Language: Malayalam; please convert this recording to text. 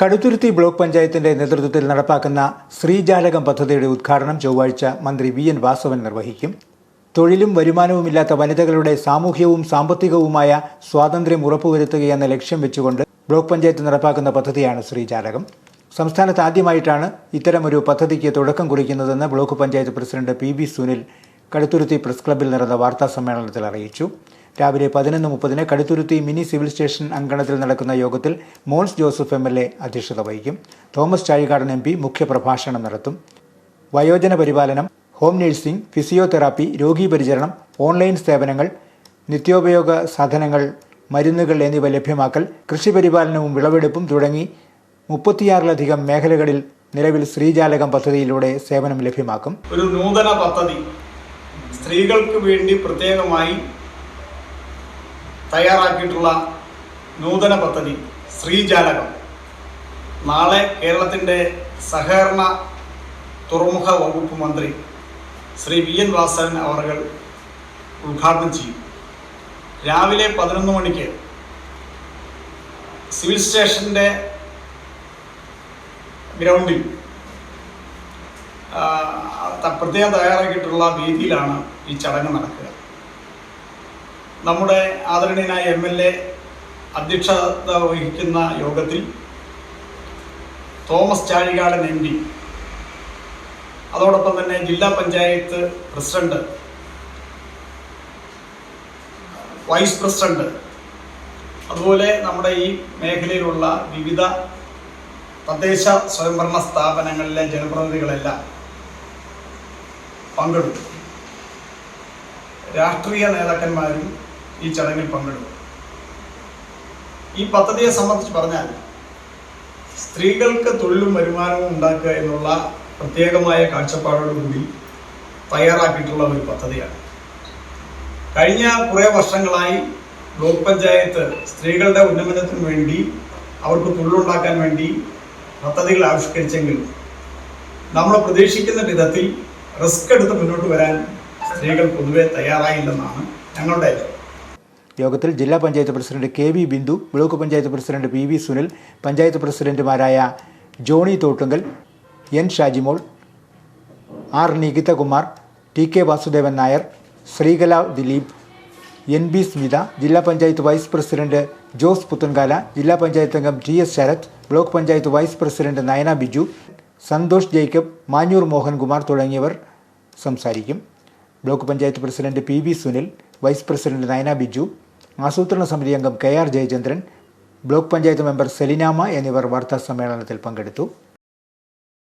കടുത്തുരുത്തി ബ്ലോക്ക് പഞ്ചായത്തിന്റെ നേതൃത്വത്തിൽ നടപ്പാക്കുന്ന ശ്രീജാലകം പദ്ധതിയുടെ ഉദ്ഘാടനം ചൊവ്വാഴ്ച മന്ത്രി വി എൻ വാസവൻ നിർവഹിക്കും. തൊഴിലും വരുമാനവുമില്ലാത്ത വനിതകളുടെ സാമൂഹ്യവും സാമ്പത്തികവുമായ സ്വാതന്ത്ര്യം ഉറപ്പുവരുത്തുകയെന്ന ലക്ഷ്യം വെച്ചുകൊണ്ട് ബ്ലോക്ക് പഞ്ചായത്ത് നടപ്പാക്കുന്ന പദ്ധതിയാണ് ശ്രീജാലകം സംസ്ഥാനത്ത് ആദ്യമായിട്ടാണ് ഇത്തരമൊരു പദ്ധതിക്ക് തുടക്കം കുറിക്കുന്നതെന്ന് block panchayat president P B Sunil Kaduthuruthy press ക്ലബ്ബിൽ നടന്ന വാർത്താ സമ്മേളനത്തിൽ അറിയിച്ചു. രാവിലെ പതിനൊന്ന് മുപ്പതിന് കടുത്തുരുത്തി മിനി സിവിൽ സ്റ്റേഷൻ അങ്കണത്തിൽ നടക്കുന്ന യോഗത്തിൽ Mons Joseph M L A അധ്യക്ഷത വഹിക്കും. തോമസ് ചാഴികാടൻ എം പി മുഖ്യപ്രഭാഷണം നടത്തും. വയോജന പരിപാലനം ഹോം നഴ്സിംഗ് ഫിസിയോതെറാപ്പി രോഗീ പരിചരണം ഓൺലൈൻ സേവനങ്ങൾ നിത്യോപയോഗ സാധനങ്ങൾ മരുന്നുകൾ എന്നിവ ലഭ്യമാക്കൽ കൃഷി പരിപാലനവും വിളവെടുപ്പും തുടങ്ങി മുപ്പത്തിയാറിലധികം മേഖലകളിൽ നിലവിൽ ശ്രീജാലകം പദ്ധതിയിലൂടെ സേവനം ലഭ്യമാക്കും. ഒരു നൂതന പദ്ധതി സ്ത്രീകൾക്ക് വേണ്ടി പ്രത്യേകമായി തയ്യാറാക്കിയിട്ടുള്ള നൂതന പദ്ധതി ശ്രീജാലകം. നാളെ കേരളത്തിന്റെ സഹകരണ തുറമുഖ വകുപ്പ് മന്ത്രി ശ്രീ വി എൻ വാസവൻ അവർ ഉദ്ഘാടനം ചെയ്യും. രാവിലെ പതിനൊന്ന് മണിക്ക് സിവിൽ സ്റ്റേഷന്റെ ഗ്രൗണ്ടിൽ പ്രത്യേകം തയ്യാറാക്കിയിട്ടുള്ള വേദിയിലാണ് ഈ ചടങ്ങ് നടക്കുക. നമ്മുടെ ആദരണീയനായ എം എൽ എ അധ്യക്ഷത വഹിക്കുന്ന യോഗത്തിൽ തോമസ് ചാഴികാടൻ എം പി അതോടൊപ്പം തന്നെ ജില്ലാ പഞ്ചായത്ത് പ്രസിഡന്റ് വൈസ് പ്രസിഡന്റ് അതുപോലെ നമ്മുടെ ഈ മേഖലയിലുള്ള വിവിധ തദ്ദേശ സ്വയംഭരണ സ്ഥാപനങ്ങളിലെ ജനപ്രതിനിധികളെല്ലാം പങ്കെടുത്തു രാഷ്ട്രീയ നേതാക്കന്മാരും ഈ ചടങ്ങിൽ പങ്കെടുക്കും. ഈ പദ്ധതിയെ സംബന്ധിച്ച് പറഞ്ഞാൽ സ്ത്രീകൾക്ക് തൊഴിലും വരുമാനവും ഉണ്ടാക്കുക എന്നുള്ള പ്രത്യേകമായ കാഴ്ചപ്പാടോടുകൂടി തയ്യാറാക്കിയിട്ടുള്ള ഒരു പദ്ധതിയാണ്. കഴിഞ്ഞ കുറേ വർഷങ്ങളായി ബ്ലോക്ക് പഞ്ചായത്ത് സ്ത്രീകളുടെ ഉന്നമനത്തിന് വേണ്ടി അവർക്ക് തൊഴിലുണ്ടാക്കാൻ വേണ്ടി പദ്ധതികൾ ആവിഷ്കരിച്ചെങ്കിലും നമ്മൾ പ്രതീക്ഷിക്കുന്ന വിധത്തിൽ റിസ്ക് എടുത്ത് മുന്നോട്ട് വരാൻ സ്ത്രീകൾ പൊതുവെ തയ്യാറായില്ലെന്നാണ് ഞങ്ങളുടെ യോഗത്തിൽ ജില്ലാ panchayat president K V Bindu block panchayat president P V Sunil panchayat പ്രസിഡന്റുമാരായ Johny Thottunkal N Shajimol R Nikithakumar T K Vasudevan Nair Sreekala Dileep N B Smitha ജില്ലാ പഞ്ചായത്ത് വൈസ് പ്രസിഡന്റ് ജോസ് പുത്തൻകാല ജില്ലാ പഞ്ചായത്ത് അംഗം T S Sarath block panchayat vice president Nayana Biju Santhosh Jacob Manjoor Mohankumar തുടങ്ങിയവർ സംസാരിക്കും. Block panchayat president P V Sunil vice president Nayana Biju ആസൂത്രണ സമിതി അംഗം K R Jayachandran block panchayat member Selinamma എന്നിവർ വാർത്താ സമ്മേളനത്തിൽ പങ്കെടുത്തു.